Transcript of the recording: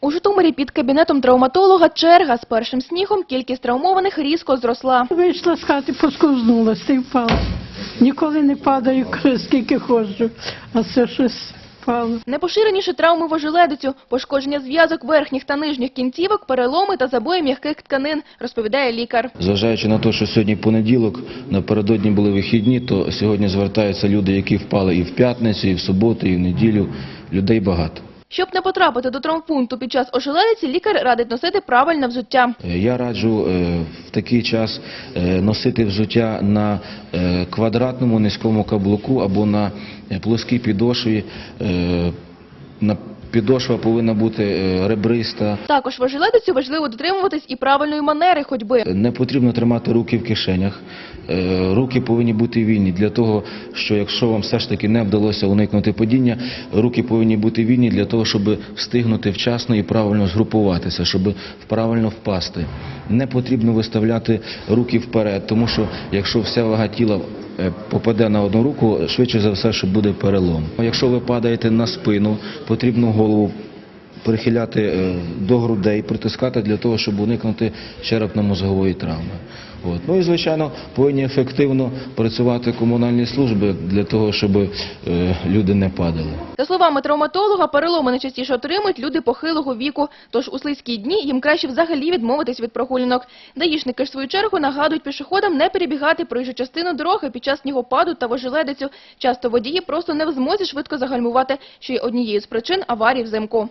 У Житомирі під кабінетом травматолога черга з першим снігом кількість травмованих різко зросла. Вийшла з хати, поскользнулася і впала. Ніколи не падаю, скільки ходжу, а це щось впало. Найпоширеніші травми в ожеледицю, пошкодження зв'язок верхніх та нижніх кінцівок, переломи та забої м'яких тканин, розповідає лікар. Зважаючи на те, що сьогодні понеділок, напередодні були вихідні, то сьогодні звертаються люди, які впали і в п'ятницю, і в суботу, і в неділю. Людей багато. Щоб не потрапити до травмпункту під час ожеледиці, лікар радить носити правильне взуття. Е, Я раджу е, в такий час е, носити взуття на квадратному низькому каблуку або на плоскій підошві. На підошва повинна бути ребриста. Також в ожеледицю важливо дотримуватись і правильної манери ходьби. Не потрібно тримати руки в кишенях. Е, Руки повинні бути вільні для того, що якщо вам все ж таки не вдалося уникнути падіння, руки повинні бути вільні для того, щоб встигнути вчасно і правильно згрупуватися, щоб правильно впасти. Не потрібно виставляти руки вперед, тому що якщо вся вага тіла е, попаде на одну руку, швидше за все, що буде перелом. Якщо ви падаєте на спину, потрібно голову прихиляти е, до грудей, притискати для того, щоб уникнути черепно-мозгової травми. От. Ну і звичайно повинні ефективно працювати комунальні служби для того, щоб е, люди не падали. За словами травматолога, переломи найчастіше отримують люди похилого віку, тож у слизькі дні їм краще взагалі відмовитись від прогулянок. Даїшники ж в свою чергу нагадують пішоходам не перебігати проїжджу частину дороги під час снігопаду та вожеледицю. Часто водії просто не в змозі швидко загальмувати, що є однією з причин аварій взимку.